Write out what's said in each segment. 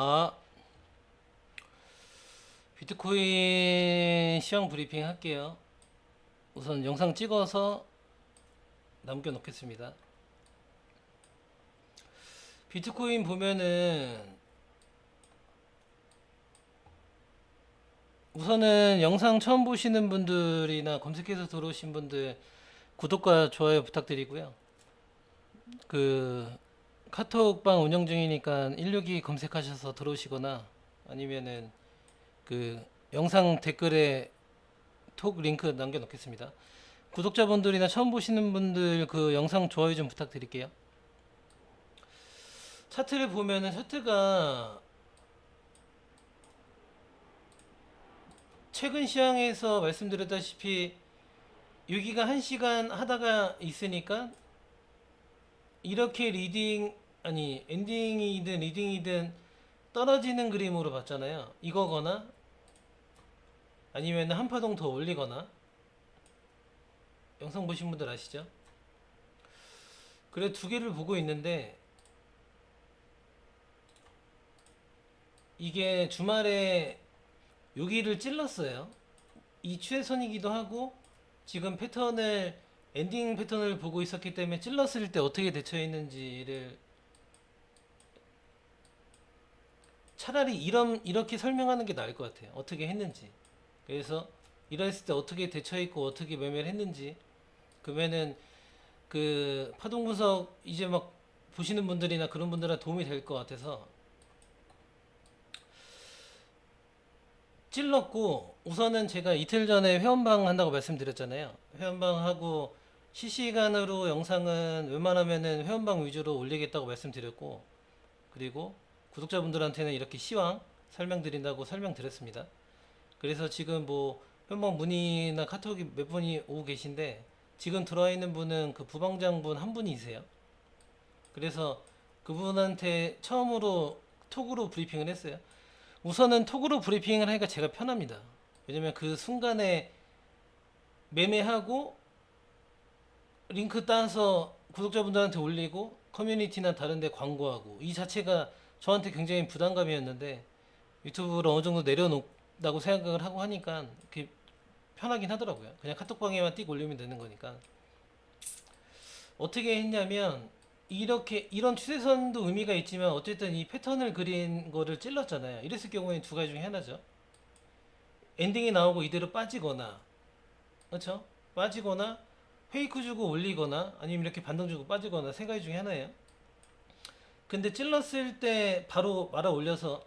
아, 비트코인 시황 브리핑 할게요. 우선 영상 찍어서 남겨 놓겠습니다. 비트코인 보면은 우선은 영상 처음 보시는 분들이나 검색해서 들어오신 분들 구독과 좋아요 부탁드리고요. 그 카톡방 운영 중이니까 162 검색하셔서 들어오시거나 아니면은 그 영상 댓글에 톡 링크 남겨 놓겠습니다. 구독자분들이나 처음 보시는 분들 그 영상 좋아요 좀 부탁드릴게요. 차트를 보면은 차트가 최근 시황에서 말씀드렸다시피 여기가 1시간 하다가 있으니까 이렇게 리딩 아니 엔딩이든 리딩이든 떨어지는 그림으로 봤잖아요. 이거거나 아니면 한 파동 더 올리거나 영상 보신 분들 아시죠? 그래 두 개를 보고 있는데 이게 주말에 여기를 찔렀어요. 이 추세선이기도 하고 지금 패턴을 엔딩 패턴을 보고 있었기 때문에 찔렀을 때 어떻게 대처했는지를 차라리 이런 이렇게 설명하는 게 나을 것 같아요. 어떻게 했는지. 그래서 이랬을 때 어떻게 대처했고 어떻게 매매를 했는지 그러면은 그 파동 분석 이제 막 보시는 분들이나 그런 분들한테 도움이 될 것 같아서 찔렀고 우선은 제가 이틀 전에 회원방 한다고 말씀드렸잖아요. 회원방 하고 실시간으로 영상은 웬만하면은 회원방 위주로 올리겠다고 말씀드렸고 그리고 구독자분들한테는 이렇게 시황 설명드린다고 설명드렸습니다. 그래서 지금 뭐 회원방 문의나 카톡이 몇 분이 오고 계신데 지금 들어와 있는 분은 그 부방장분 한 분이세요. 그래서 그분한테 처음으로 톡으로 브리핑을 했어요. 우선은 톡으로 브리핑을 하니까 제가 편합니다. 왜냐면 그 순간에 매매하고 링크 따서 구독자분들한테 올리고 커뮤니티나 다른 데 광고하고 이 자체가 저한테 굉장히 부담감이었는데 유튜브를 어느 정도 내려놓다고 생각을 하고 하니까 그게 편하긴 하더라고요. 그냥 카톡방에만 띡 올리면 되는 거니까. 어떻게 했냐면 이렇게 이런 추세선도 의미가 있지만 어쨌든 이 패턴을 그린 거를 찔렀잖아요. 이랬을 경우에는 두 가지 중에 하나죠. 엔딩이 나오고 이대로 빠지거나 그렇죠? 빠지거나 페이크 주고 올리거나 아니면 이렇게 반등 주고 빠지거나 세 가지 중에 하나예요. 근데 찔렀을 때 바로 말아 올려서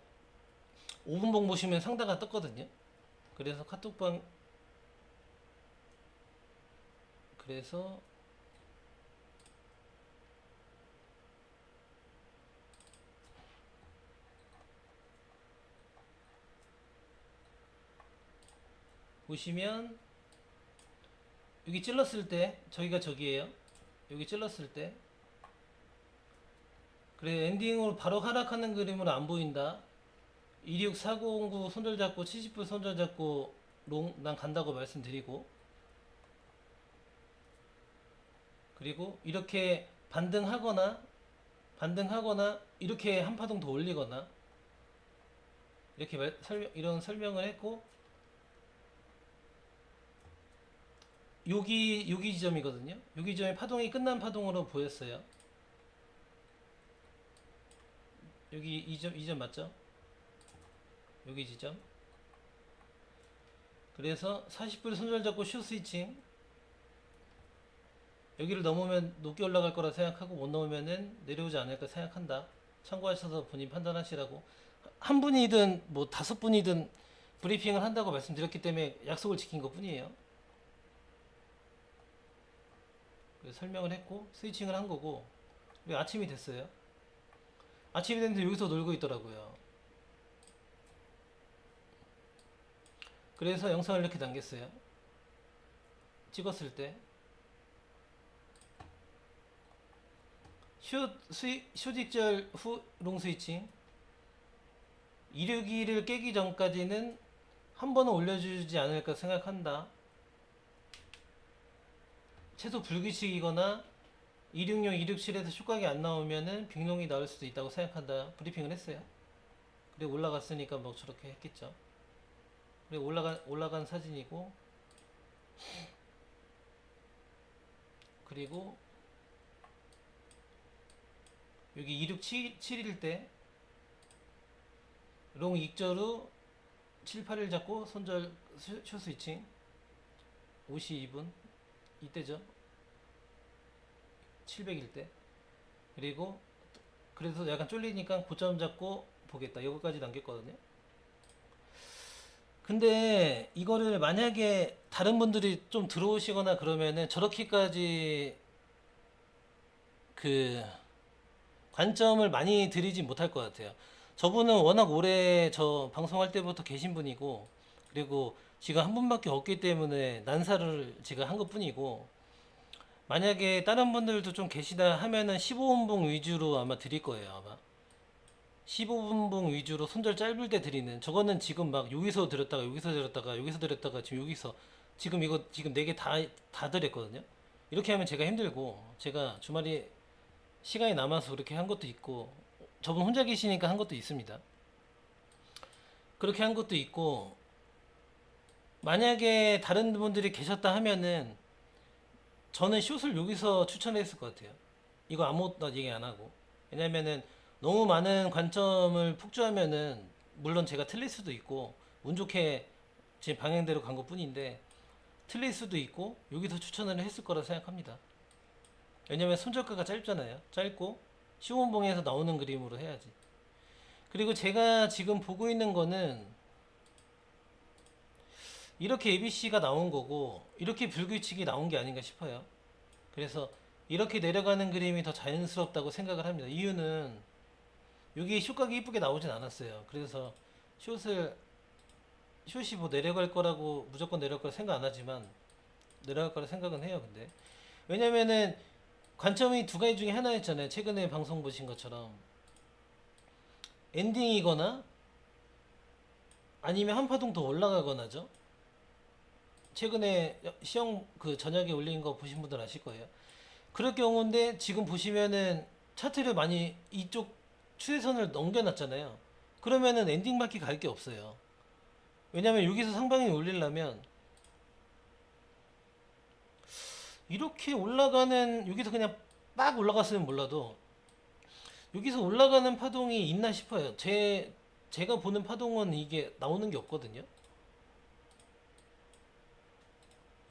5분봉 보시면 상단가 떴거든요. 그래서 카톡방 그래서 보시면 여기 찔렀을 때 저기가 저기예요. 여기 찔렀을 때 그래 엔딩으로 바로 하락하는 그림으로 안 보인다. 26409 손절 잡고 70불 손절 잡고 롱 난 간다고 말씀드리고 그리고 이렇게 반등하거나 반등하거나 이렇게 한 파동 더 올리거나 이렇게 말, 설명, 이런 설명을 했고 여기 여기 지점이거든요. 여기 지점이 파동이 끝난 파동으로 보였어요. 여기 이점 이점 맞죠? 여기 지점. 그래서 40불 손절 잡고 슈 스위칭. 여기를 넘으면 높게 올라갈 거라 생각하고 못 넘으면은 내려오지 않을까 생각한다. 참고하셔서 본인 판단하시라고. 한 분이든 뭐 다섯 분이든 브리핑을 한다고 말씀드렸기 때문에 약속을 지킨 것 뿐이에요. 그래서 설명을 했고 스위칭을 한 거고 그리고 아침이 됐어요. 아침이 됐는데 여기서 놀고 있더라고요. 그래서 영상을 이렇게 남겼어요. 찍었을 때 익절 후 롱 스위칭 262를 깨기 전까지는 한 번은 올려주지 않을까 생각한다. 최소 불규칙이거나 266, 267에서 쇼각이 안 나오면은 빅롱이 나올 수도 있다고 생각한다. 브리핑을 했어요. 그리고 올라갔으니까 뭐 저렇게 했겠죠. 그리고 올라간 올라간 사진이고 그리고 여기 2677일 때 롱 익절 후 7, 8일 잡고 손절 슈- 숏 스위칭 52분 이때죠? 700일 때? 그리고 그래서 약간 쫄리니까 고점 잡고 보겠다. 여기까지 남겼거든요. 근데 이거를 만약에 다른 분들이 좀 들어오시거나 그러면은 저렇게까지 그 관점을 많이 드리지 못할 것 같아요. 저분은 워낙 오래 저 방송할 때부터 계신 분이고 그리고 지금 한 분밖에 없기 때문에 난사를 제가 한 것뿐이고 만약에 다른 분들도 좀 계시다 하면은 15분봉 위주로 아마 드릴 거예요 아마 15분봉 위주로 손절 짧을 때 드리는 저거는 지금 막 여기서 드렸다가 여기서 드렸다가 여기서 드렸다가 지금 여기서 지금 이거 지금 네개다 다 드렸거든요 이렇게 하면 제가 힘들고 제가 주말에 시간이 남아서 그렇게 한 것도 있고 저분 혼자 계시니까 한 것도 있습니다. 그렇게 한 것도 있고 만약에 다른 분들이 계셨다 하면은 저는 숏을 여기서 추천했을 것 같아요. 이거 아무것도 얘기 안 하고 왜냐면은 너무 많은 관점을 폭주하면은 물론 제가 틀릴 수도 있고 운 좋게 제 방향대로 간 것 뿐인데 틀릴 수도 있고 여기서 추천을 했을 거라 생각합니다. 왜냐면 손절가가 짧잖아요. 짧고 시원봉에서 나오는 그림으로 해야지. 그리고 제가 지금 보고 있는 거는 이렇게 ABC가 나온 거고 이렇게 불규칙이 나온 게 아닌가 싶어요. 그래서 이렇게 내려가는 그림이 더 자연스럽다고 생각을 합니다. 이유는 여기 숏각이 이쁘게 나오진 않았어요. 그래서 숏을 숏이 뭐 내려갈 거라고 무조건 내려갈 거라 생각 안 하지만 내려갈 거라 생각은 해요. 근데 왜냐면은 관점이 두 가지 중에 하나였잖아요. 최근에 방송 보신 것처럼 엔딩이거나 아니면 한 파동 더 올라가거나죠. 최근에 시험 그 저녁에 올린 거 보신 분들 아실 거예요. 그럴 경우인데 지금 보시면은 차트를 많이 이쪽 추세선을 넘겨놨잖아요. 그러면은 엔딩밖에 갈게 없어요. 왜냐면 여기서 상방이 올리려면 이렇게 올라가는 여기서 그냥 빡 올라갔으면 몰라도 여기서 올라가는 파동이 있나 싶어요. 제 제가 보는 파동은 이게 나오는 게 없거든요.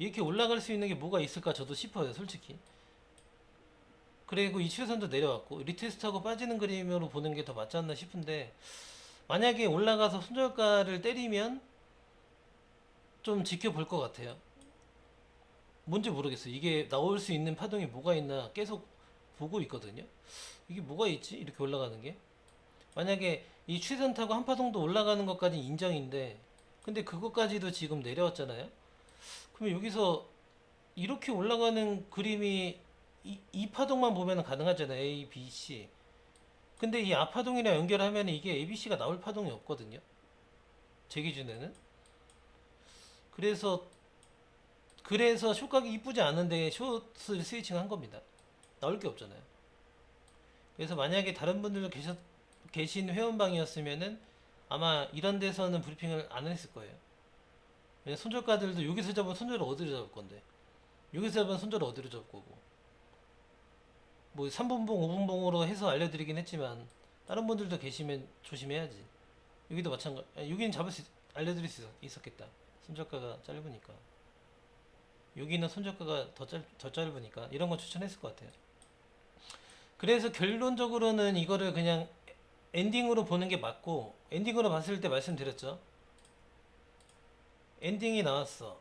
이렇게 올라갈 수 있는 게 뭐가 있을까 저도 싶어요, 솔직히. 그리고 이 추세선도 내려왔고 리테스트하고 빠지는 그림으로 보는 게 더 맞지 않나 싶은데 만약에 올라가서 손절가를 때리면 좀 지켜볼 것 같아요. 뭔지 모르겠어요. 이게 나올 수 있는 파동이 뭐가 있나 계속 보고 있거든요. 이게 뭐가 있지? 이렇게 올라가는 게. 만약에 이 추세선 타고 한 파동도 올라가는 것까지 인정인데 근데 그것까지도 지금 내려왔잖아요. 그러면 여기서 이렇게 올라가는 그림이 이, 이 파동만 보면 가능하잖아요. A, B, C. 근데 이 앞파동이랑 연결하면 이게 A, B, C가 나올 파동이 없거든요. 제 기준에는. 그래서 그래서 숏각이 이쁘지 않은데 숏을 스위칭 한 겁니다. 나올 게 없잖아요. 그래서 만약에 다른 분들도 계셨, 계신 회원방이었으면은 아마 이런 데서는 브리핑을 안 했을 거예요. 왜냐 손절가들도 여기서 잡으면 손절을 어디로 잡을 건데? 여기서 잡으면 손절을 어디로 잡을 거고? 뭐 3분봉 5분봉으로 해서 알려드리긴 했지만 다른 분들도 계시면 조심해야지. 여기도 마찬가지 아니, 여기는 잡을 수 있- 알려드릴 수 있- 있었겠다. 손절가가 짧으니까. 여기는 손절가가 더, 짧, 더 짧으니까 이런 거 추천했을 것 같아요. 그래서 결론적으로는 이거를 그냥 엔딩으로 보는 게 맞고 엔딩으로 봤을 때 말씀드렸죠 엔딩이 나왔어.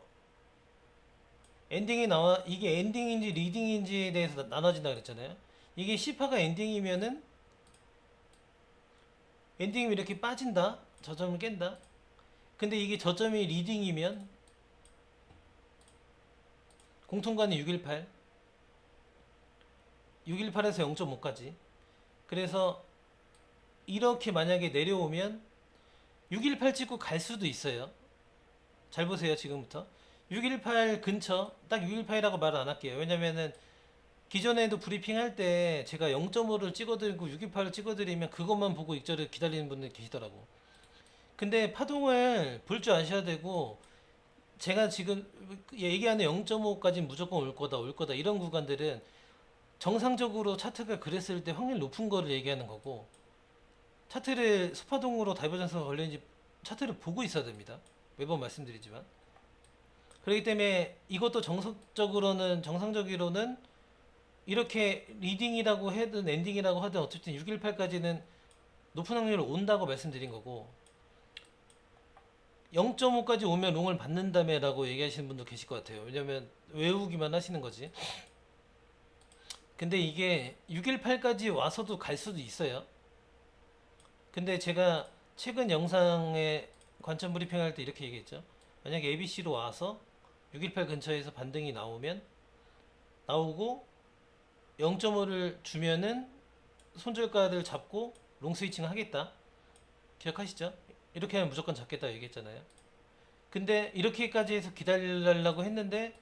엔딩이 나와 이게 엔딩인지 리딩인지에 대해서 나- 나눠진다 그랬잖아요. 이게 C파가 엔딩이면은 엔딩이 이렇게 빠진다. 저점을 깬다. 근데 이게 저점이 리딩이면 공통관이 618 618에서 0.5까지 그래서 이렇게 만약에 내려오면 618 찍고 갈 수도 있어요. 잘 보세요 지금부터. 618 근처 딱 618이라고 말 안 할게요. 왜냐면은 기존에도 브리핑 할 때 제가 0.5를 찍어드리고 618을 찍어드리면 그것만 보고 익절을 기다리는 분들 계시더라고. 근데 파동을 볼 줄 아셔야 되고 제가 지금 얘기하는 0.5까지 무조건 올 거다 올 거다 이런 구간들은 정상적으로 차트가 그랬을 때 확률 높은 거를 얘기하는 거고 차트를 소파동으로 다이버전스가 걸리는지 차트를 보고 있어야 됩니다. 매번 말씀드리지만 그렇기 때문에 이것도 정석적으로는 정상적으로는 이렇게 리딩이라고 하든 엔딩이라고 하든 어쨌든 618까지는 높은 확률로 온다고 말씀드린 거고 0.5까지 오면 롱을 받는다며 라고 얘기하시는 분도 계실 것 같아요. 왜냐면 외우기만 하시는 거지. 근데 이게 618까지 와서도 갈 수도 있어요. 근데 제가 최근 영상에 관점 브리핑 할 때 이렇게 얘기했죠. 만약에 ABC로 와서 618 근처에서 반등이 나오면 나오고 0.5를 주면은 손절가를 잡고 롱 스위칭 하겠다. 기억하시죠? 이렇게 하면 무조건 잡겠다 얘기했잖아요. 근데 이렇게까지 해서 기다리려고 했는데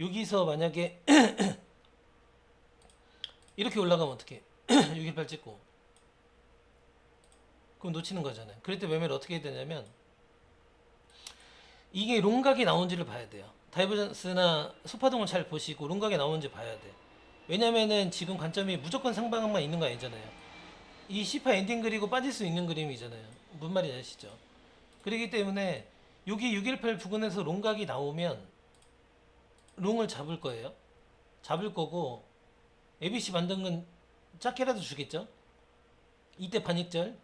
여기서 만약에 이렇게 올라가면 어떻게? 618 찍고 그럼 놓치는 거잖아요. 그럴 때 매매를 어떻게 해야 되냐면 이게 롱각이 나온지를 봐야 돼요. 다이버전스나 소파동을 잘 보시고 롱각이 나오는지 봐야 돼. 왜냐면은 지금 관점이 무조건 상방만 있는 거 아니잖아요. 이 C8 엔딩 그리고 빠질 수 있는 그림이잖아요. 뭔 말인지 아시죠? 그렇기 때문에 여기 618 부근에서 롱각이 나오면 롱을 잡을 거예요. 잡을 거고 ABC 반등은 작게라도 주겠죠. 이때 반익절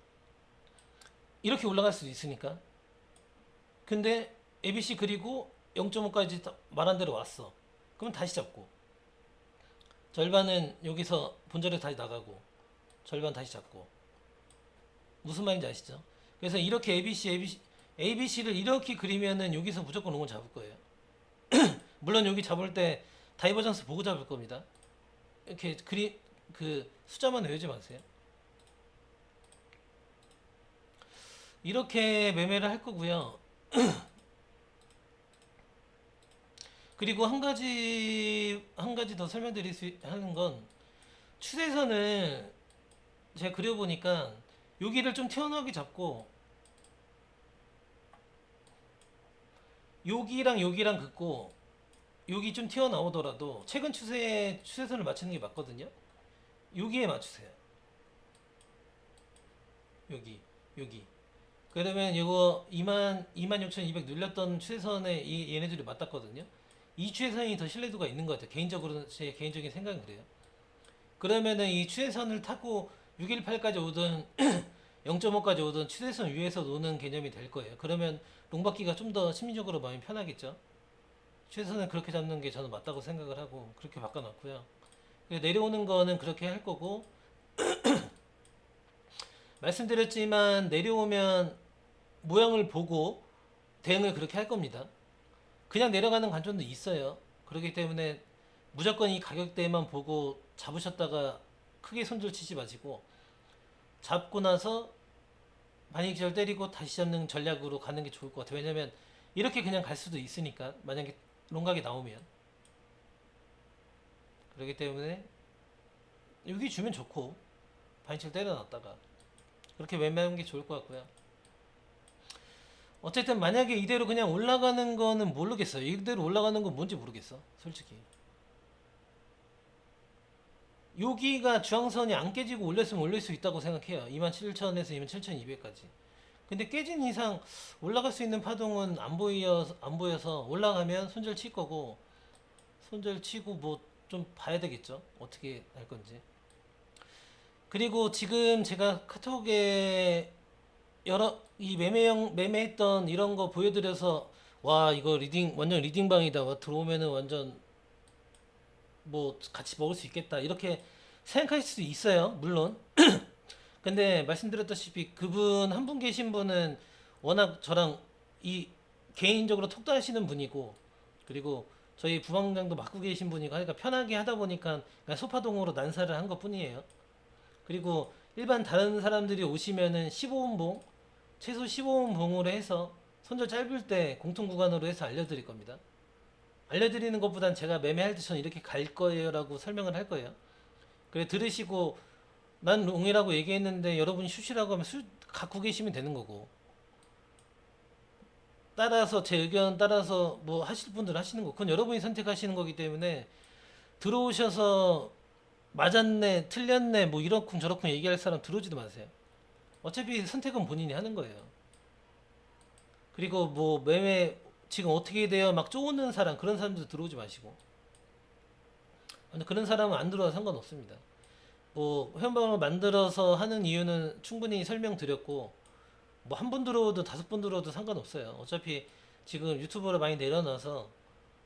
이렇게 올라갈 수도 있으니까. 근데 ABC 그리고 0.5까지 말한 대로 왔어. 그럼 다시 잡고 절반은 여기서 본절에 다시 나가고 절반 다시 잡고 무슨 말인지 아시죠? 그래서 이렇게 ABC, ABC, ABC를 이렇게 그리면은 여기서 무조건 롱을 잡을 거예요. 물론 여기 잡을 때 다이버전스 보고 잡을 겁니다. 이렇게 그리 그 숫자만 외우지 마세요. 이렇게 매매를 할 거고요. 그리고 한 가지 한 가지 더 설명드릴 수 있- 하는 건 추세선을 제가 그려보니까 여기를 좀 튀어나오게 잡고 여기랑 여기랑 긋고 여기 좀 튀어나오더라도 최근 추세에 추세선을 맞추는 게 맞거든요. 여기에 맞추세요. 여기 여기 그러면 이거 2만 26,200 눌렸던 추세선에 이 얘네들이 맞닿거든요. 이 추세선이 더 신뢰도가 있는 것 같아요. 개인적으로는 제 개인적인 생각은 그래요. 그러면은 이 추세선을 타고 618까지 오든 0.5까지 오든 추세선 위에서 노는 개념이 될 거예요. 그러면 롱받기가 좀 더 심리적으로 마음이 편하겠죠. 추세선을 그렇게 잡는 게 저는 맞다고 생각을 하고 그렇게 바꿔놨고요. 내려오는 거는 그렇게 할 거고 말씀드렸지만 내려오면 모양을 보고 대응을 그렇게 할 겁니다. 그냥 내려가는 관점도 있어요. 그렇기 때문에 무조건 이 가격대만 보고 잡으셨다가 크게 손절 치지 마시고 잡고 나서 반익절 때리고 다시 잡는 전략으로 가는 게 좋을 것 같아요. 왜냐면 이렇게 그냥 갈 수도 있으니까 만약에 롱각이 나오면 그렇기 때문에 여기 주면 좋고 반익절 때려놨다가 그렇게 매매하는 게 좋을 것 같고요. 어쨌든 만약에 이대로 그냥 올라가는 거는 모르겠어요. 이대로 올라가는 건 뭔지 모르겠어. 솔직히. 여기가 주황선이 안 깨지고 올렸으면 올릴 수 있다고 생각해요. 27,000에서 27,200까지. 근데 깨진 이상 올라갈 수 있는 파동은 안 보여 안 보여서 올라가면 손절 칠 거고 손절 치고 뭐 좀 봐야 되겠죠. 어떻게 할 건지. 그리고 지금 제가 카톡에 여러 이 매매형 매매했던 이런 거 보여드려서 와 이거 리딩 완전 리딩방이다. 와 들어오면은 완전 뭐 같이 먹을 수 있겠다. 이렇게 생각할 수도 있어요 물론. 근데 말씀드렸다시피 그분 한 분 계신 분은 워낙 저랑 이 개인적으로 톡다하시는 분이고 그리고 저희 부방장도 맡고 계신 분이고 하니까 편하게 하다 보니까 그냥 소파동으로 난사를 한 것 뿐이에요. 그리고 일반 다른 사람들이 오시면은 15분봉 최소 15분봉으로 해서 손절 짧을 때 공통 구간으로 해서 알려드릴 겁니다. 알려드리는 것보단 제가 매매할 때 저는 이렇게 갈 거예요 라고 설명을 할 거예요. 그래 들으시고 난 롱이라고 얘기했는데 여러분이 슛이라고 하면 슛 갖고 계시면 되는 거고 따라서 제 의견 따라서 뭐 하실 분들 하시는 거 그건 여러분이 선택하시는 거기 때문에 들어오셔서 맞았네 틀렸네 뭐 이렇쿵 저렇쿵 얘기할 사람 들어오지도 마세요 어차피 선택은 본인이 하는 거예요 그리고 뭐 매매 지금 어떻게 돼요 막 쪼는 사람 그런 사람들 들어오지 마시고 근데 그런 사람은 안 들어와도 상관없습니다 뭐 회원방을 만들어서 하는 이유는 충분히 설명드렸고 뭐한분 들어오든 다섯 분 들어오든 상관없어요. 어차피 지금 유튜브를 많이 내려놔서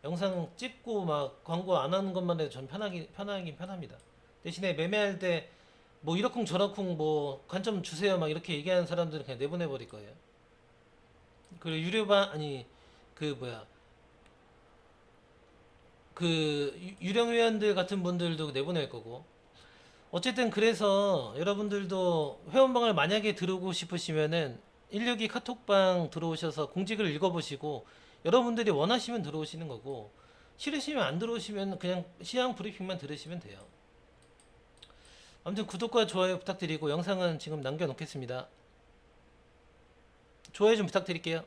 영상 찍고 막 광고 안 하는 것만 해도 전 편하긴 편하긴 편합니다. 대신에 매매할 때 뭐 이러쿵 저러쿵 뭐 관점 주세요 막 이렇게 얘기하는 사람들은 그냥 내보내 버릴 거예요. 그리고 유료반 아니 그 뭐야 그 유- 유령 회원들 같은 분들도 내보낼 거고 어쨌든 그래서 여러분들도 회원방을 만약에 들어오고 싶으시면은 162 카톡방 들어오셔서 공직을 읽어보시고 여러분들이 원하시면 들어오시는 거고 싫으시면 안 들어오시면 그냥 시향 브리핑만 들으시면 돼요. 아무튼 구독과 좋아요 부탁드리고 영상은 지금 남겨놓겠습니다. 좋아요 좀 부탁드릴게요.